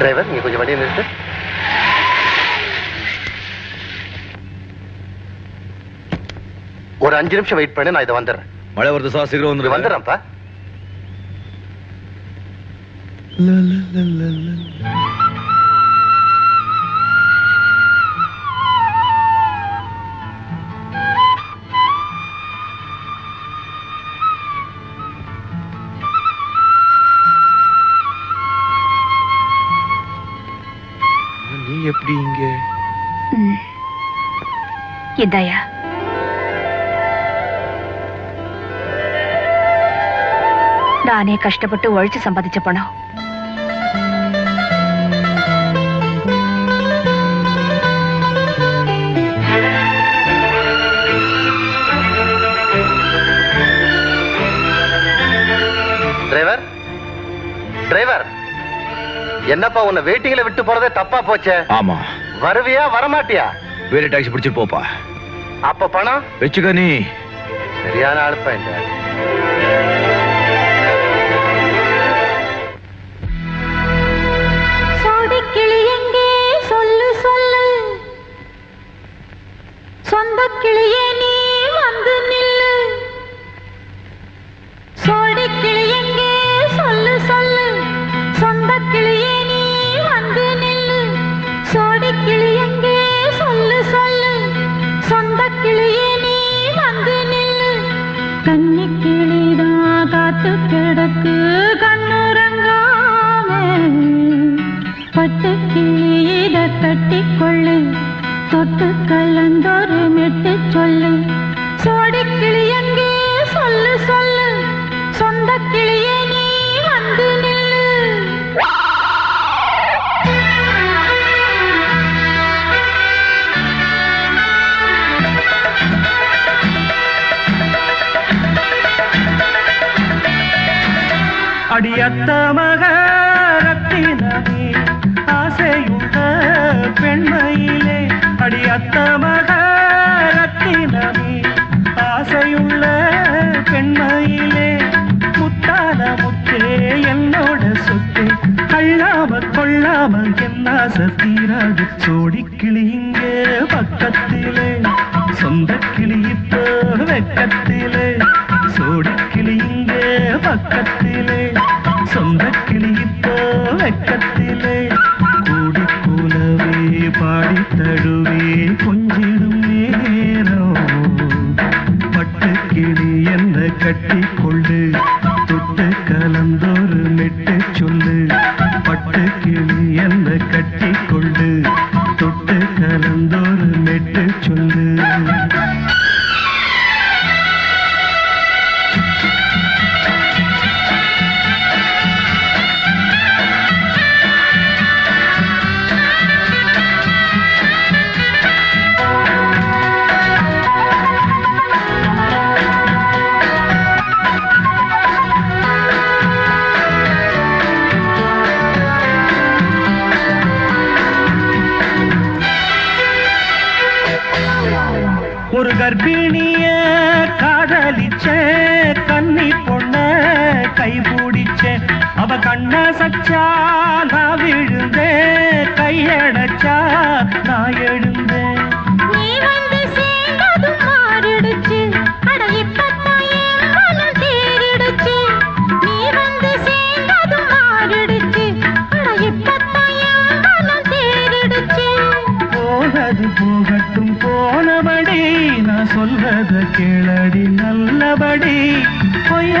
Driver நீங்க கொஞ்சம் வண்டியை நிறுத்து. ஒரு அஞ்சு நிமிஷம் வெயிட் பண்ணு நான் இதை வந்துடுறேன். மழை வருது சார் சீக்கிரம் வந்துரு வந்துடுறேன்ப்பா. இதாயா நானே கஷ்டப்பட்டு உழைச்சு சம்பாதிச்ச பணம். டிரைவர் டிரைவர் என்னப்பா உன்னை வெயிட்டிங்ல விட்டு போறதே தப்பா போச்சே? ஆமா. வருவியா வரமாட்டியா? வேற டாக்ஸி பிடிச்சிட்டு போப்பா. அப்ப பணம்? வச்சுக்க நீ. சரியான ஆளுப்பா இந்த. கன்னி ரத்தமக ரத்தினமே ஆசையுள்ள பெண்மையிலே அடி அத்தமக ரத்தினமே ஆசையுள்ள பெண்மையிலே முத்தான முத்தே என்னோட சொத்து அள்ளாம கொள்ளாம என்ன சத்தீராது சோடி கிளிங்க பக்கத்திலே சொந்த கிளி கட்டி கொள்ளு தொட்டு கலந்தொரு மெட்டு சொல்லு. பட்டு கிளி என்ன கட்டி கொள்ளு தொட்டு கலந்தொரு மெட்டு சொல்லு.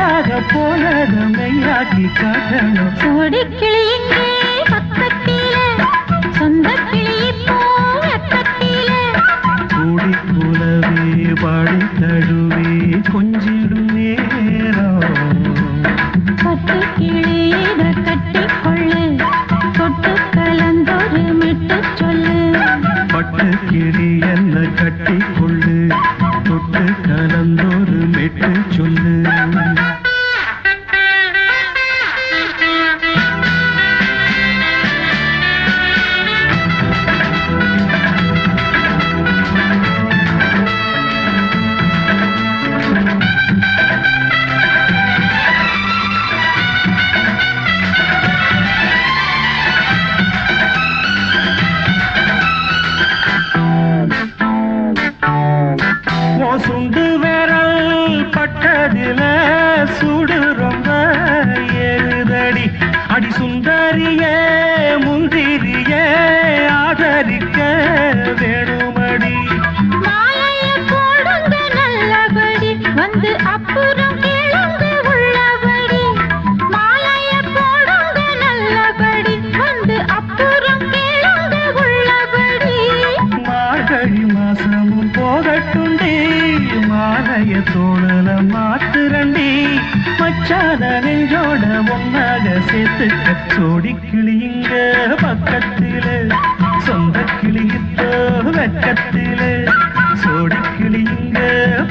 பொய்யாக போனத மெய்யாக்கி காட்டணும். சோடி கிளி இங்கே பக்கத்திலே சொந்த கிளி இப்போ வெக்கத்திலே கூடி கூலவே பாடி தழுவே கொஞ்சிடும் நேரம். பட்டு கிளியிட கட்டிக்கொள்ளு தொட்டு கலந்தொரு மெட்டு சொல்லு. பட்டு கிளி என்ன கட்டி கொள்ளு தொட்டு கலந்தொரு மெட்டு சொல்லு.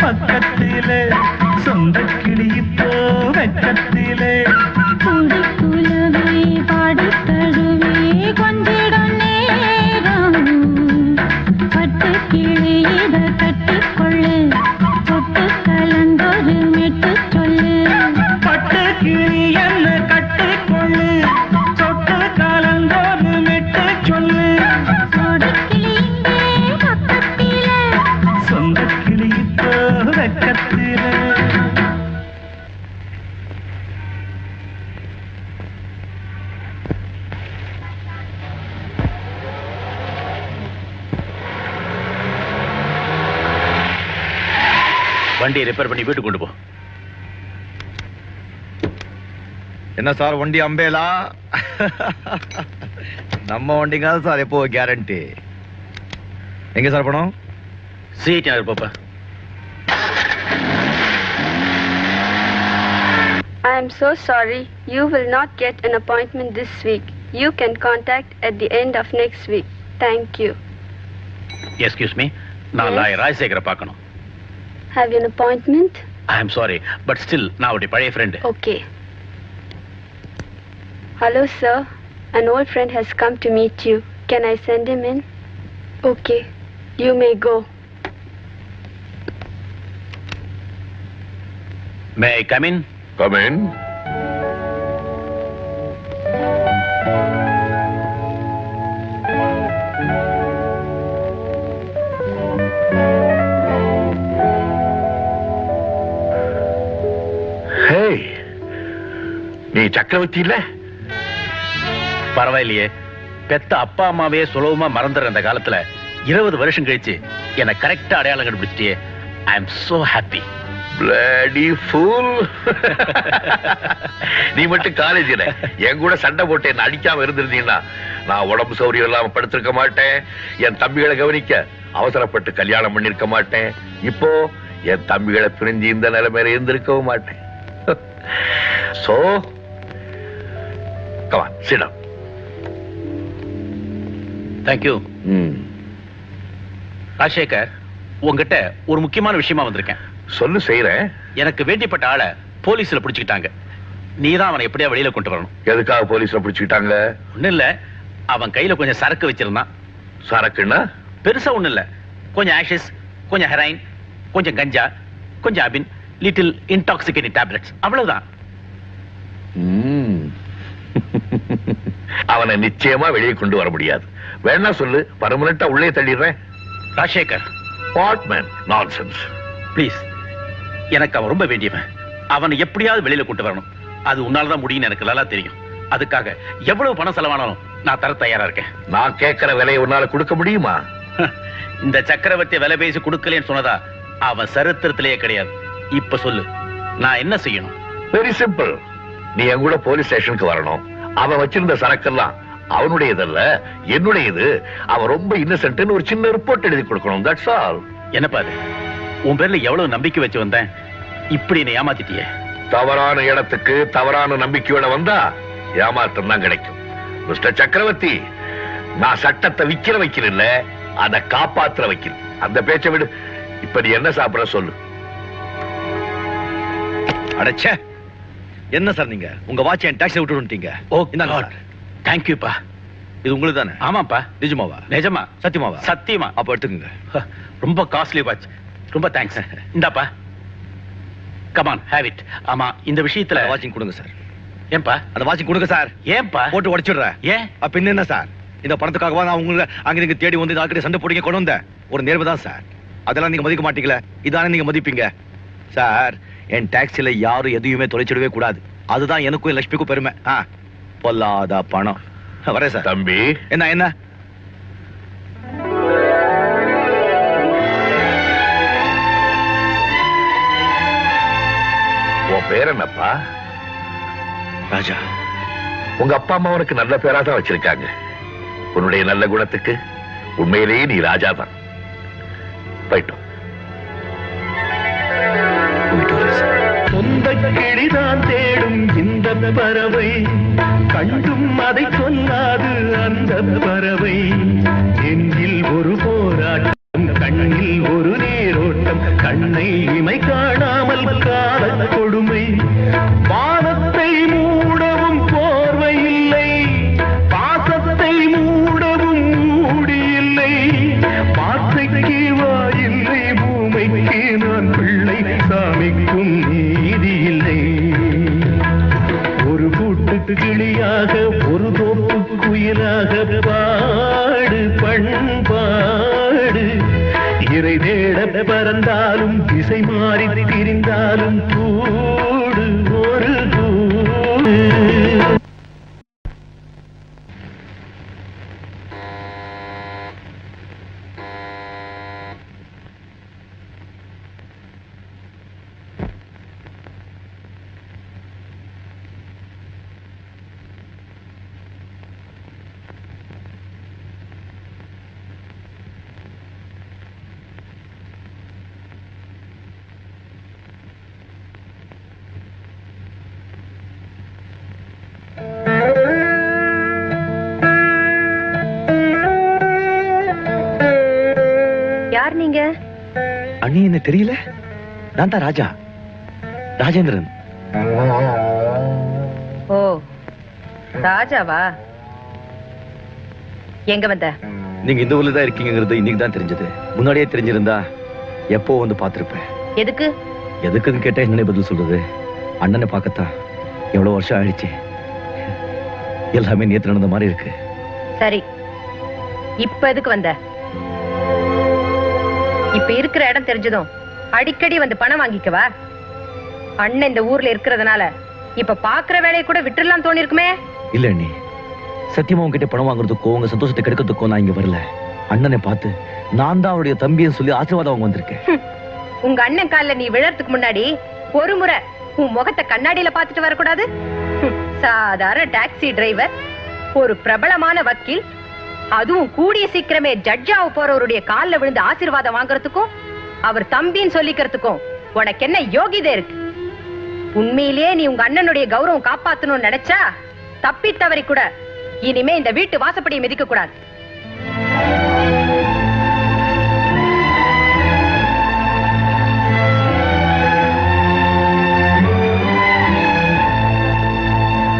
பக்கத்திலே சொந்த கிளியிப்போ வெக்கத்திலே குடிக்குலவே பாடித் தழுவே கொஞ்சிடும் நேரம். பட்டுக் கிளி இத கட்டிக்கொள்ளு, தொட்டு கலந்தொரு மெட்டுச் சொல்லு. பட்டு கிளி என்ன கட்டிக்கொள்ளு சொட்டு கலந்தோடு மெட்டு சொல்லு சோடிக் வண்டியை ரிப்பேர் பண்ணி வீட்டுக்கு கொண்டு போ என்ன சார் வண்டி அம்பேலா நம்ம வண்டிங்க சார் எப்போ கேரண்டி எங்க சார் பணம் சிஐடி நகர் பாப்பா I am so sorry. You will not get an appointment this week. You can contact at the end of next week. Thank you. Excuse me நான் Yes. லாயர் ராஜசேகரை பார்க்கணும் Have you an appointment? I am sorry, but still, now, pay friend. Okay. Hello, sir. An old friend has come to meet you. Can I send him in? Okay. You may go. May I come in? Come in. நீ சக்கரவர்த்தி இல்ல பரவாயில்லையே. பெத்த அப்பா அம்மாவே சுலபமா மறந்துற அந்த காலத்துல இருபது வருஷம் கழிச்சு என்னை கரெக்டா அடையாளம் கண்டுபிடிச்சிட்டியே. I am so happy bloody fool நீ மட்டும் காலேஜ்ல என் கூட சண்டை போட்டு என்ன அடிக்காம இருந்திருந்தீங்கன்னா நான் உடம்பு சௌரியம் இல்லாம படுத்திருக்க மாட்டேன். என் தம்பிகளை கவனிக்க அவசரப்பட்டு கல்யாணம் பண்ணிருக்க மாட்டேன். இப்போ என் தம்பிகளை பிரிஞ்சு இந்த நிலைமையில இருந்திருக்கவும் மாட்டேன். சோ கமான் சிடம் தேங்க்யூ ராஜசேகர் உங்ககிட்ட ஒரு முக்கியமான விஷயமா வந்திருக்கேன். சொல்லு செய்யறேன் எனக்கு வேண்டிப்பட்ட ஆளை போலீஸ்ல பிடிச்சுக்கிட்டாங்க. நீதான் அவனை எப்படியா வெளியில கொண்டு வரணும். எதுக்காக போலீஸ்ல பிடிச்சுக்கிட்டாங்க? ஒண்ணும் இல்ல. அவன் கையில கொஞ்சம் சரக்கு வச்சிருந்தான். சரக்குன்னா? பெருசா ஒண்ணும் இல்ல. கொஞ்சம் ஆஷஸ் கொஞ்சம் ஹெரைன் கொஞ்சம் கஞ்சா கொஞ்சம் அபின் லிட்டில் இன்டாக்சிகேட்டிங் டேப்லெட்ஸ் அவ்வளவுதான். அவனை நிச்சயமா வெளியே கொண்டு வர முடியாது. வேணா சொல்லு பர்மனண்டா உள்ளே தள்ளிடுறேன். Rajasekhar. What man nonsense please எனக்கு அவன் ரொம்ப வேண்டியவன். அவனை எப்படியாவது வெளியில கொண்டு வரணும். அது உன்னாலதான் முடியும்னு எனக்கு நல்லா தெரியும். அதுக்காக எவ்வளவு பணம் செலவானாலும் நான் தர தயாரா இருக்கேன். நான் கேட்கிற விலையை உன்னால கொடுக்க முடியுமா? இந்த சக்கரவர்த்தி விலை பேசி கொடுக்கலன்னு சொன்னதா அவன் சரித்திரத்திலேயே கிடையாது. இப்ப சொல்லு நான் என்ன செய்யணும்? வெரி சிம்பிள் நீ என் கூட போலீஸ் ஸ்டேஷனுக்கு வரணும். அவன் வச்சிருந்த சரக்கெல்லாம் அவனுடையதல்ல என்னுடையது. அவன் ரொம்ப இன்னசென்ட்னு ஒரு சின்ன ரிப்போர்ட் எழுதி கொடுக்கணும் தட்ஸ் ஆல் என்னப்பா அது? உன் பேர்ல எவ்வளவு நம்பிக்கை வச்சு வந்தேன்? இப்படி என்னை ஏமாத்திட்டியே. தவறான இடத்துக்கு தவறான நம்பிக்கையோட வந்தா ஏமாற்றம் தான் கிடைக்கும். மிஸ்டர் சக்கரவர்த்தி நான் சட்டத்தை விக்கிற வைக்கிறேன் இல்ல அதை காப்பாத்துற வைக்கிறேன் அந்த பேச்சை விடு. இப்ப நீ என்ன சாப்பிடுற சொல்லு. அடச்சே. என்ன சார் நீங்க? உங்க வாட்ச் என் டாக்ஸி விட்டு வந்துட்டீங்க ஓ இந்தாங்க சார். தேங்க்யூப்பா இது உங்களுக்கு தானே ஆமாப்பா. நிஜமாவா? நிஜமா. சத்தியமாவா? சத்தியமா. அப்ப எடுத்துக்கங்க. ரொம்ப காஸ்ட்லி வாட்ச் ரொம்ப தேங்க்ஸ் இந்தாப்பா. கமான் ஹேவ் இட் ஆமா இந்த விஷயத்துல வாட்சிங் கொடுங்க சார். ஏன்பா? அந்த வாட்சிங் கொடுங்க சார். ஏன்பா? போட்டு உடைச்சிடுறேன். ஏன்? அப்ப என்ன சார்? இந்த பணத்துக்காகவா நான் உங்களை அங்க நீங்க தேடி வந்து நாக்கிட்ட சண்டை போடுங்க கொண்டு வந்தேன்? ஒரு நேர்வு தான் சார். அதெல்லாம் நீங்க மதிக்க மாட்டீங்களே? இதானே நீங்க மதிப்பீங்க? சார் என் டாக்ஸில யாரும் எதையுமே தொலைச்சிடவே கூடாது. அதுதான் எனக்கும் என் லட்சுமிக்கும் பெருமை. ஆ பொல்லாத பணம். வரேன் சார். தம்பி. என்ன என்ன? உன் பேர் என்னப்பா? ராஜா. உங்க அப்பா அம்மா உனக்கு நல்ல பேரா தான் வச்சிருக்காங்க. உன்னுடைய நல்ல குணத்துக்கு உண்மையிலேயே நீ ராஜா தான் போயிட்டோம். கிளிதான் தேடும் இந்த பறவை. கண்டும் அதை சொல்லாது அந்த பறவை. நெஞ்சில் ஒரு போராட்டம் கண்ணில் ஒரு நேரோட்டம் கண்ணை இமை காணாமல் கால கொடுமை. வானத்தை திரிந்தாலும் திசை மாறி திரிந்தாலும் கூடு ஒரு நீங்க? அண்ணி என்ன தெரியல? நான் தான் ராஜா. ராஜேந்திரன். ஓ ராஜாவா? எங்க வந்த? நீங்க இந்த ஊர்ல தான் இருக்கீங்கிறது இன்னைக்கு தான் தெரிஞ்சது. முன்னாடியே தெரிஞ்சிருந்தா எப்போ வந்து பார்த்திருப்பேன். எதுக்கு? எதுக்குன்னு கேட்டா என்னன்னே பதில் சொல்றது? அண்ணனை பார்க்கத்தான். எவ்வளவு வருஷம் ஆயிடுச்சு. எல்லாமே நேத்து நடந்த மாதிரி இருக்கு. சரி இப்ப எதுக்கு வந்த? இப்ப இருக்கிற இடம் தெரிஞ்சதும் அடிக்கடி வந்து பணம் வாங்கிக்கவா அண்ணன் இந்த ஊர்ல இருக்கிறதுனால இப்ப பாக்குற வேலையை கூட விட்டுறலாம் தோணி இருக்குமே இல்ல அண்ணி. சத்தியமா உங்ககிட்ட பணம் வாங்குறதுக்கோ உங்க சந்தோஷத்தை கெடுக்கிறதுக்கோ நான் இங்க வரல. அண்ணனை பார்த்து நான் தான் அவருடைய தம்பின்னு சொல்லி ஆசீர்வாதம் வாங்க வந்திருக்கேன். உங்க அண்ணன் கால்ல நீ விழறதுக்கு முன்னாடி ஒரு முறை உன் முகத்தை கண்ணாடியில பாத்துட்டு வரக்கூடாது? சாதாரண டாக்ஸி டிரைவர் ஒரு பிரபலமான வக்கீல் அதுவும் கூடிய சீக்கிரமே ஜட்ஜாவ போறவருடைய கால்ல விழுந்து ஆசீர்வாதம் வாங்குறதுக்கும் அவர் தம்பின்னு சொல்லிக்கிறதுக்கும் உனக்கு என்ன யோகிதை இருக்கு? உண்மையிலேயே நீ உங்க அண்ணனுடைய கௌரவம் காப்பாத்தணும்னு நினைச்சா தப்பி தவறி கூட இனிமே இந்த வீட்டு வாசப்படியை மிதிக்க கூடாது.